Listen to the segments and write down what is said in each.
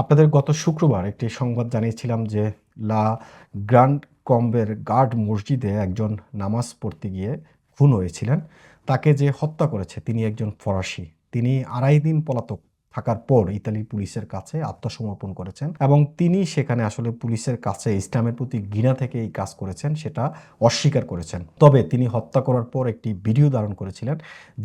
আপনাদের গত শুক্রবার একটি সংবাদ জানিয়েছিলাম যে লা গ্র্যান্ড কম্বের গার্ড মসজিদে একজন নামাজ পড়তে গিয়ে খুন হয়েছিলেন। তাকে যে হত্যা করেছে, তিনি একজন ফরাসি। তিনি আড়াই দিন পলাতক থাকার পর ইতালি পুলিশের কাছে আত্মসমর্পণ করেছেন এবং তিনি সেখানে আসলে পুলিশের কাছে ইসলামের প্রতি ঘৃণা থেকে এই কাজ করেছেন, সেটা অস্বীকার করেছেন। তবে তিনি হত্যা করার পর একটি ভিডিও ধারণ করেছিলেন,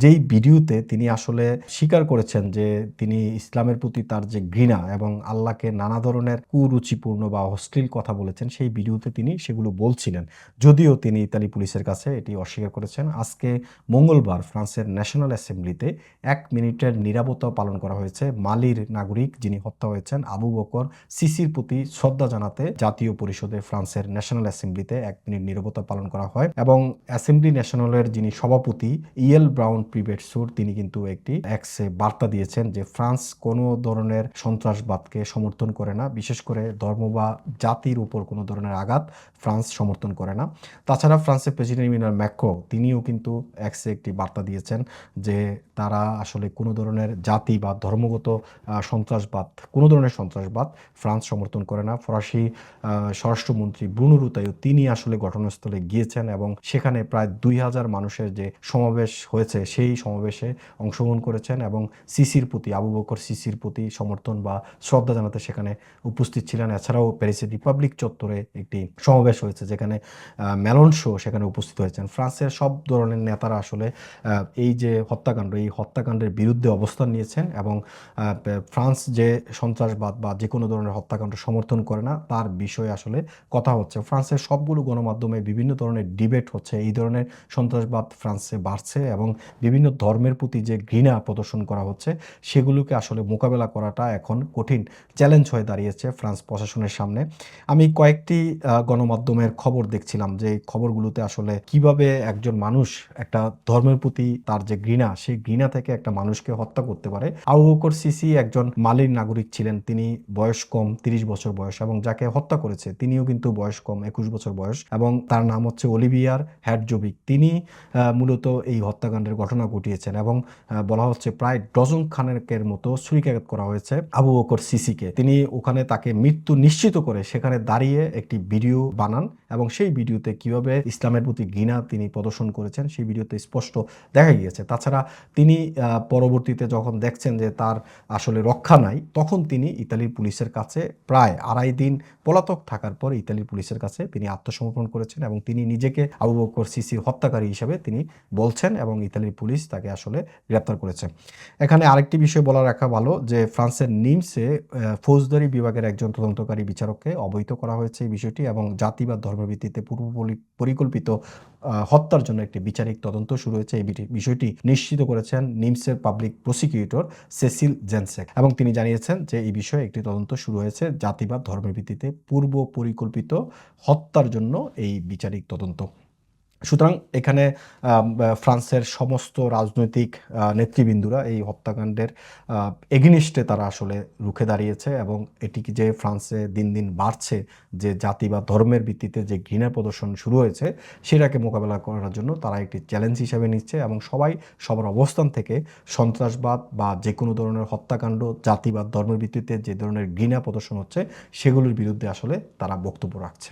যেই ভিডিওতে তিনি আসলে স্বীকার করেছেন যে তিনি ইসলামের প্রতি তার যে ঘৃণা এবং আল্লাহকে নানা ধরনের কুরুচিপূর্ণ বা অশ্লীল কথা বলেছেন, সেই ভিডিওতে তিনি সেগুলো বলছিলেন। যদিও তিনি ইতালি পুলিশের কাছে এটি অস্বীকার করেছেন। আজকে মঙ্গলবার ফ্রান্সের ন্যাশনাল অ্যাসেম্বলিতে এক মিনিটের নিরাপত্তা পালন করা হয়েছে। মালির নাগরিক যিনি হত্যা হয়েছেন আবু বকর সিসির প্রতি শ্রদ্ধা জানাতে জাতীয় পরিষদে ফ্রান্সের ন্যাশনাল অ্যাসেম্বলিতে এক মিনিট নিরবতা পালন করা হয় এবং অ্যাসেম্বলি ন্যাশনালের যিনি সভাপতি ইয়েল ব্রাউন প্রিভেটসুর তিনি কিন্তু একটি এক্সে বার্তা দিয়েছেন যে ফ্রান্স কোনো ধরনের সন্ত্রাসবাদকে সমর্থন করে না, বিশেষ করে ধর্ম বা জাতির উপর কোনো ধরনের আঘাত ফ্রান্স সমর্থন করে না। তাছাড়া ফ্রান্সের প্রেসিডেন্ট ইমিনার ম্যাক্রো তিনিও কিন্তু এক্সে একটি বার্তা দিয়েছেন যে তারা আসলে কোনো ধরনের জাতি বা ধর্মগত সন্ত্রাসবাদ, কোনো ধরনের সন্ত্রাসবাদ ফ্রান্স সমর্থন করে না। ফরাসি স্বরাষ্ট্রমন্ত্রী ব্রুনো তিনি আসলে ঘটনাস্থলে গিয়েছেন এবং সেখানে প্রায় দুই হাজার মানুষের যে সমাবেশ হয়েছে, সেই সমাবেশে অংশগ্রহণ করেছেন এবং সিসির প্রতি, আবু বকর সিসির প্রতি সমর্থন বা শ্রদ্ধা জানাতে সেখানে উপস্থিত ছিলেন। এছাড়াও প্যারিসের রিপাবলিক চত্বরে একটি সমাবেশ হয়েছে যেখানে মেলন শো সেখানে উপস্থিত হয়েছেন। ফ্রান্সের সব ধরনের নেতারা আসলে এই যে হত্যাকাণ্ড, এই হত্যাকাণ্ডের বিরুদ্ধে অবস্থান নিয়েছেন এবং ফ্রান্স যে সন্ত্রাসবাদ বা যে কোনো ধরনের হত্যাকাণ্ড সমর্থন করে না, তার বিষয়ে আসলে কথা হচ্ছে। ফ্রান্সের সবগুলো গণমাধ্যমে বিভিন্ন ধরনের ডিবেট হচ্ছে। এই ধরনের সন্ত্রাসবাদ ফ্রান্সে বাড়ছে এবং বিভিন্ন ধর্মের প্রতি যে ঘৃণা প্রদর্শন করা হচ্ছে, সেগুলোকে আসলে মোকাবেলা করাটা এখন কঠিন চ্যালেঞ্জ হয়ে দাঁড়িয়েছে ফ্রান্স প্রশাসনের সামনে। আমি কয়েকটি গণমাধ্যমের খবর দেখছিলাম যে খবরগুলোতে আসলে কীভাবে একজন মানুষ একটা ধর্মের প্রতি তার যে ঘৃণা, সেই ঘৃণা থেকে একটা মানুষকে হত্যা করতে পারে। আবু বকর সিসি একজন মালির নাগরিক ছিলেন। তিনি বয়স কম, তিরিশ বছর বয়স এবং যাকে হত্যা করেছে, তিনিও কিন্তু বয়স কম, একুশ বছর বয়স এবং তার নাম হচ্ছে অলিভিয়ার হ্যাডজোবিক তিনি মূলত এই হত্যাকাণ্ডের ঘটনা ঘটিয়েছেন এবং বলা হচ্ছে প্রায় ডজন খানেকের মতো ছুরিকাঘাত করা হয়েছে আবু বকর সিসিকে। তিনি ওখানে তাকে মৃত্যু নিশ্চিত করে সেখানে দাঁড়িয়ে একটি ভিডিও বানান। এবং সেই ভিডিওতে কীভাবে ইসলামের প্রতি ঘৃণা তিনি প্রদর্শন করেছেন, সেই ভিডিওতে স্পষ্ট দেখা গিয়েছে। তাছাড়া তিনি পরবর্তীতে যখন দেখছেন যে তার আসলে রক্ষা নাই, তখন তিনি ইতালির পুলিশের কাছে প্রায় আড়াই দিন পলাতক থাকার পর ইতালির পুলিশের কাছে তিনি আত্মসমর্পণ করেছেন এবং তিনি নিজেকে আবু বকর সিসির হত্যাকারী হিসেবে তিনি বলছেন এবং ইতালির পুলিশ তাকে আসলে গ্রেপ্তার করেছে। এখানে আরেকটি বিষয় বলা রাখা ভালো যে ফ্রান্সের নিমসে ফৌজদারি বিভাগের একজন তদন্তকারী বিচারককে অবহিত করা হয়েছে এই বিষয়টি এবং জাতি বা ধর্মের ভিত্তিতে পূর্ব পরি- পরিকল্পিত হত্যার জন্য একটি বিচারিক তদন্ত শুরু হয়েছে। এই বিষয়টি নিশ্চিত করেছেন নিমসের পাবলিক প্রসিকিউটর সেসিল জেনসেক এবং তিনি জানিয়েছেন যে এই বিষয়ে একটি তদন্ত শুরু হয়েছে জাতি বা ধর্মের ভিত্তিতে পূর্ব পরিকল্পিত হত্যার জন্য এই বিচারিক তদন্ত। সুতরাং এখানে ফ্রান্সের সমস্ত রাজনৈতিক নেতৃবৃন্দুরা এই হত্যাকাণ্ডের এগেনিস্টে তারা আসলে রুখে দাঁড়িয়েছে এবং এটিকে যে ফ্রান্সে দিন দিন বাড়ছে, যে জাতি বা ধর্মের ভিত্তিতে যে ঘৃণা প্রদর্শন শুরু হয়েছে, সেটাকে মোকাবেলা করার জন্য তারা একটি চ্যালেঞ্জ হিসেবে নিচ্ছে এবং সবাই সবার অবস্থান থেকে সন্ত্রাসবাদ বা যে কোনো ধরনের হত্যাকাণ্ড, জাতি বা ধর্মের ভিত্তিতে যে ধরনের ঘৃণা প্রদর্শন হচ্ছে, সেগুলোর বিরুদ্ধে আসলে তারা বক্তব্য রাখছে।